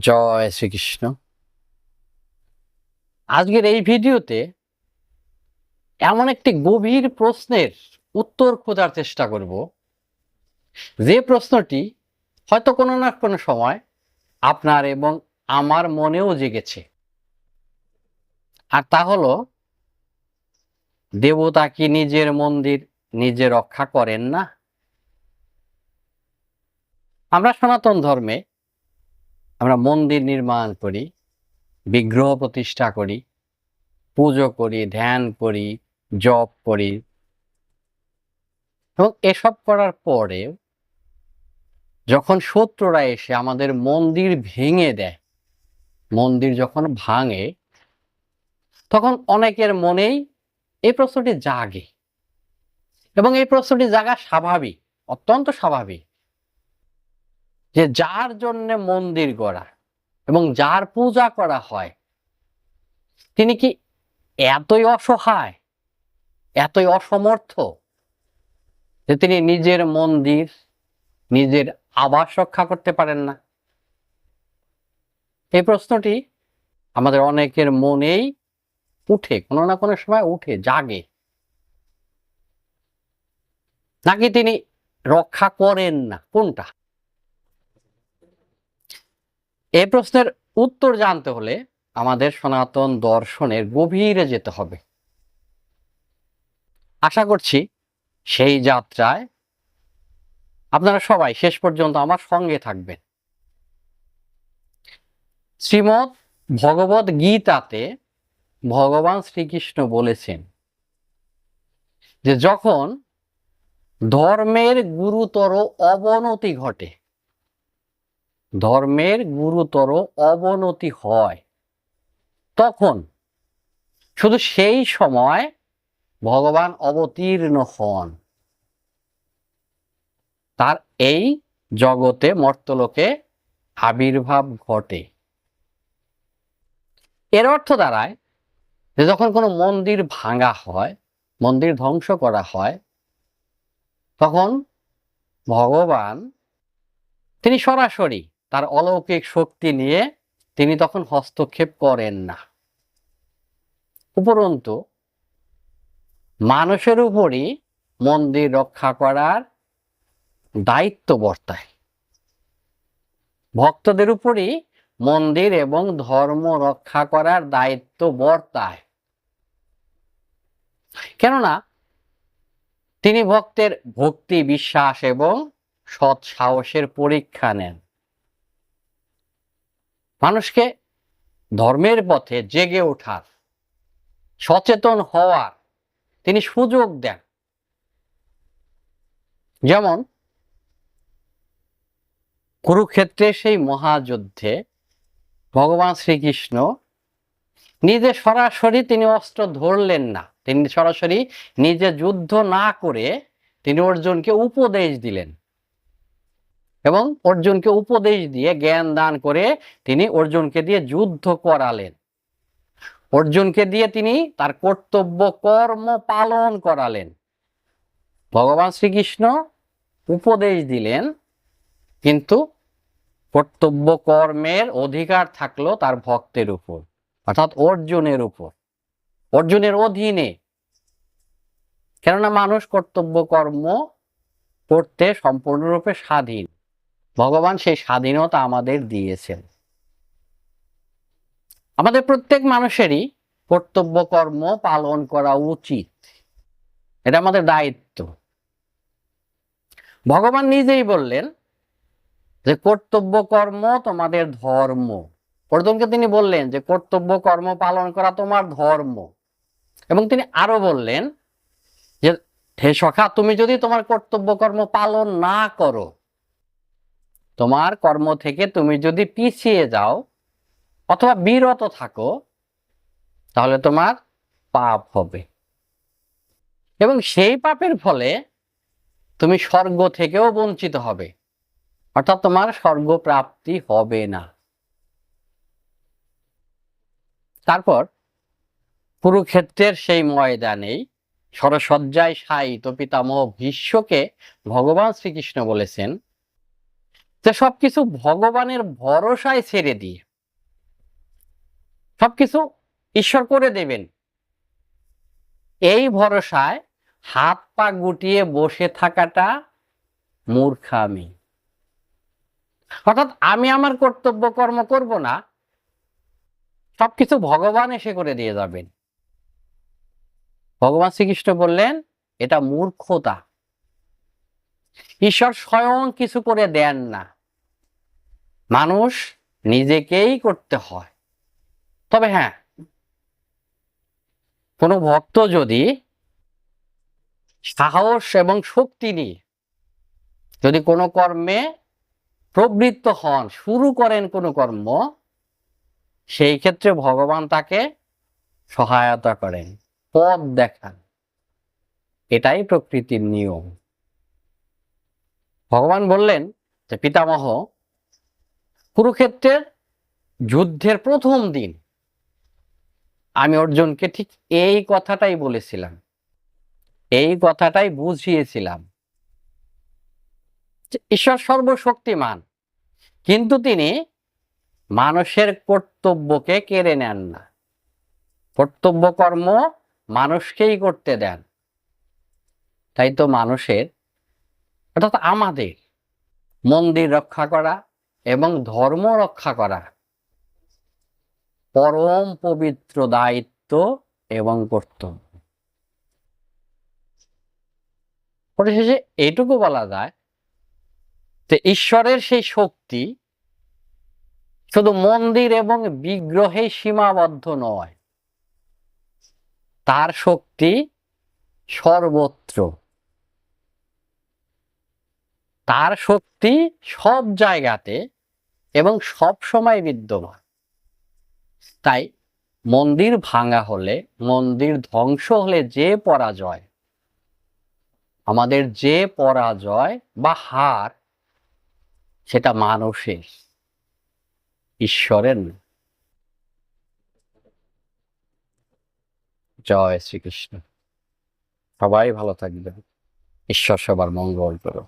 জয় শ্রীকৃষ্ণ। আজকের এই ভিডিওতে এমন একটি গভীর প্রশ্নের উত্তর খোঁজার চেষ্টা করব। যে প্রশ্নটি হয়তো কোনো না কোনো সময় আপনার এবং আমার মনেও জেগেছে। আর তা হলো, দেবতা কি নিজের মন্দির নিজে রক্ষা করেন না? আমরা সনাতন ধর্মে আমরা মন্দির নির্মাণ করি, বিগ্রহ প্রতিষ্ঠা করি, পুজো করি, ধ্যান করি, জপ করি। এবং এসব করার পরে যখন শত্রুরা এসে আমাদের মন্দির ভেঙে দেয়, মন্দির যখন ভাঙে, তখন অনেকের মনেই এই প্রশ্নটি জাগে। এবং এই প্রশ্নটি জাগা স্বাভাবিক, অত্যন্ত স্বাভাবিক। যে যার জন্য মন্দির গড়া এবং যার পূজা করা হয়, তিনি কি এতই অসহায়, এতই অসমর্থ যে তিনি নিজের মন্দির, নিজের আবাস রক্ষা করতে পারেন না? এই প্রশ্নটি আমাদের অনেকের মনেই উঠে, কোনো না কোনো সময় উঠে, জাগে। নাকি তিনি রক্ষা করেন না? কোনটা? এই প্রশ্নের উত্তর জানতে হলে আমাদের সনাতন দর্শনের গভীরে যেতে হবে। আশা করছি সেই যাত্রায় আপনারা সবাই শেষ পর্যন্ত আমার সঙ্গে থাকবেন। শ্রীমৎ ভগবত গীতাতে ভগবান শ্রীকৃষ্ণ বলেছেন যে যখন ধর্মের গুরুতর অবনতি ঘটে ধর্মের গুরুতর অবনতি হয়, তখন শুধু সেই সময় ভগবান অবতীর্ণ হন। তার এই জগতে মর্তলোকে আবির্ভাব ঘটে। এর অর্থ দাঁড়ায় যে যখন কোনো মন্দির ভাঙা হয়, মন্দির ধ্বংস করা হয়, তখন ভগবান তিনি সরাসরি তার অলৌকিক শক্তি নিয়ে তিনি তখন হস্তক্ষেপ করেন না। উপরন্তু, মানুষের উপরই মন্দির রক্ষা করার দায়িত্ব বর্তায়। ভক্তদের উপরই মন্দির এবং ধর্ম রক্ষা করার দায়িত্ব বর্তায়। কেননা, তিনি ভক্তের ভক্তি, বিশ্বাস এবং সৎ সাহসের পরীক্ষা নেন। মানুষকে ধর্মের পথে জেগে ওঠার, সচেতন হওয়ার তিনি সুযোগ দেন। যেমন কুরুক্ষেত্রে সেই মহাযুদ্ধে ভগবান শ্রীকৃষ্ণ নিজে সরাসরি তিনি অস্ত্র ধরলেন না। তিনি সরাসরি নিজে যুদ্ধ না করে তিনি অর্জুনকে উপদেশ দিলেন। এবং অর্জুনকে উপদেশ দিয়ে জ্ঞান দান করে তিনি অর্জুনকে দিয়ে যুদ্ধ করালেন। অর্জুনকে দিয়ে তিনি তার কর্তব্য কর্ম পালন করালেন। ভগবান শ্রীকৃষ্ণ উপদেশ দিলেন, কিন্তু কর্তব্য কর্মের অধিকার থাকল তার ভক্তের উপর, অর্থাৎ অর্জুনের উপর, অর্জুনের অধীনে। কেননা মানুষ কর্তব্য কর্ম করতে সম্পূর্ণরূপে স্বাধীন। ভগবান সেই স্বাধীনতা আমাদের দিয়েছেন। আমাদের প্রত্যেক মানুষেরই কর্তব্য, কর্ম পালন করা উচিত। এটা আমাদের দায়িত্ব। ভগবান নিজেই বললেন যে কর্তব্য, কর্ম তোমাদের ধর্ম। প্রথমকে তিনি বললেন যে কর্তব্য, কর্ম পালন করা তোমার ধর্ম। এবং তিনি আরও বললেন যে, হে সখা, তুমি যদি তোমার কর্তব্য, কর্ম পালন না করো তোমার কর্ম থেকে তুমি যদি পিছিয়ে যাও অথবা বিরত থাকো, তাহলে তোমার পাপ হবে। এবং সেই পাপের ফলে তুমি স্বর্গ থেকেও বঞ্চিত হবে, অর্থাৎ তোমার স্বর্গ প্রাপ্তি হবে না। তারপর কুরুক্ষেত্রের সেই ময়দানেই সরসজ্জায় সাইত পিতামহ ভীষ্মকে ভগবান শ্রীকৃষ্ণ বলেছেন যে সবকিছু ভগবানের ভরসায় ছেড়ে দিয়ে, সবকিছু ঈশ্বর করে দেবেন। এই ভরসায় হাত পা গুটিয়ে বসে থাকাটা মূর্খামি অর্থাৎ আমি আমার কর্তব্য কর্ম করব না, সবকিছু ভগবান এসে করে দিয়ে যাবেন। ভগবান শ্রীকৃষ্ণ বললেন, এটা মূর্খতা। ঈশ্বর স্বয়ং কিছু করে দেন না। মানুষ নিজেকেই করতে হয়। তবে হ্যাঁ কোনো ভক্ত যদি সাহস এবং শক্তি নিয়ে যদি কোনো কর্মে প্রবৃত্ত হন, শুরু করেন কোনো কর্ম, সেই ক্ষেত্রে ভগবান তাকে সহায়তা করেন, পথ দেখান। এটাই প্রকৃতির নিয়ম। ভগবান বললেন যে, পিতামহ কুরুক্ষেত্রের যুদ্ধের প্রথম দিন আমি অর্জুনকে ঠিক এই কথাটাই বলেছিলাম। এই কথাটাই বুঝিয়েছিলাম ঈশ্বর সর্বশক্তিমান, কিন্তু তিনি মানুষের কর্তব্যকে কেড়ে নেন না। কর্তব্য কর্ম মানুষকেই করতে দেন। তাই তো মানুষের, অর্থাৎ আমাদের মন্দির রক্ষা করা এবং ধর্ম রক্ষা করা। পরম পবিত্র দায়িত্ব এবং কর্তব্য। পরিশেষে এইটুকু বলা যায় যে ঈশ্বরের সেই শক্তি শুধু মন্দির এবং বিগ্রহে সীমাবদ্ধ নয়, তার শক্তি সর্বত্র। তার শক্তি সব জায়গাতে এবং সব সময় বিদ্যমান। তাই মন্দির ভাঙা হলে, মন্দির ধ্বংস হলে যে পরাজয়, আমাদের যে পরাজয় বা হার, সেটা মানুষের, ঈশ্বরের। জয় শ্রীকৃষ্ণ। সবাই ভালো থাকবেন। ঈশ্বর সবার মঙ্গল করো